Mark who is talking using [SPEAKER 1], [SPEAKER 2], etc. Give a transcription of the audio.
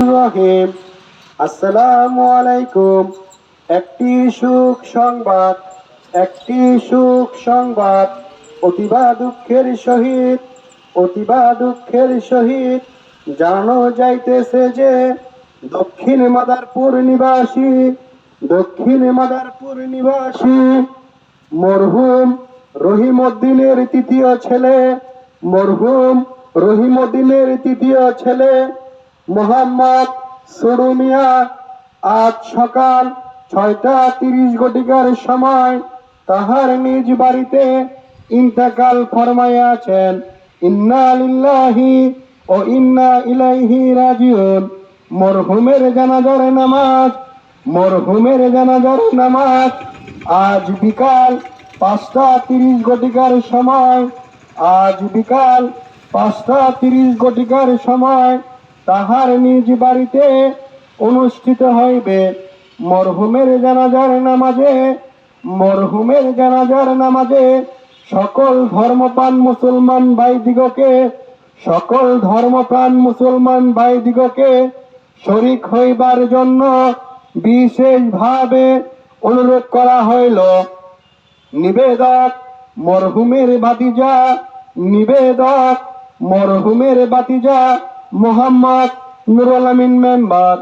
[SPEAKER 1] রহিম আসসালামু আলাইকুম। একটি সুখ সংবাদ, একটি সুখ সংবাদ। অতিবা দুঃখের সহিত, অতিবা দুঃখের সহিত জানানো যাইতেছে যে, দক্ষিণ মাদারপুর নিবাসী, দক্ষিণ মাদারপুর নিবাসী, মরহুম রহিমউদ্দিনের তৃতীয় ছেলে, মরহুম রহিমউদ্দিনের তৃতীয় ছেলে মোহাম্মদ সুরুমিয়া, আজ সকাল ছয়টা তিরিশ ঘটিকার সময় তাহার নিজ বাড়িতে ইন্তেকাল ফরমাইয়াছেন ইন্না লিল্লাহি ও ইন্না ইলাইহি রাজিউন। মরহুমের জানাজার নামাজ, মরহুমের জানাজার নামাজ আজ বিকাল পাঁচটা তিরিশ ঘটিকার সময়, আজ বিকাল পাঁচটা তিরিশ ঘটিকার সময় তাহার নিজ বাড়িতে অনুষ্ঠিত হইবে। মরহুমের জানাজার নামাজে, মরহুমের জানাজার নামাজে সকল ধর্মপ্রাণ মুসলমান ভাই দিগকে সকল ধর্মপ্রাণ মুসলমান ভাই দিগকে শরিক হইবার জন্য বিশেষভাবে অনুরোধ করা হইল। নিবেদক মরহুমের বাতিজা, নিবেদক মরহুমের বাতিজা মোহাম্মদ নুরুল আমিন মেম্বার।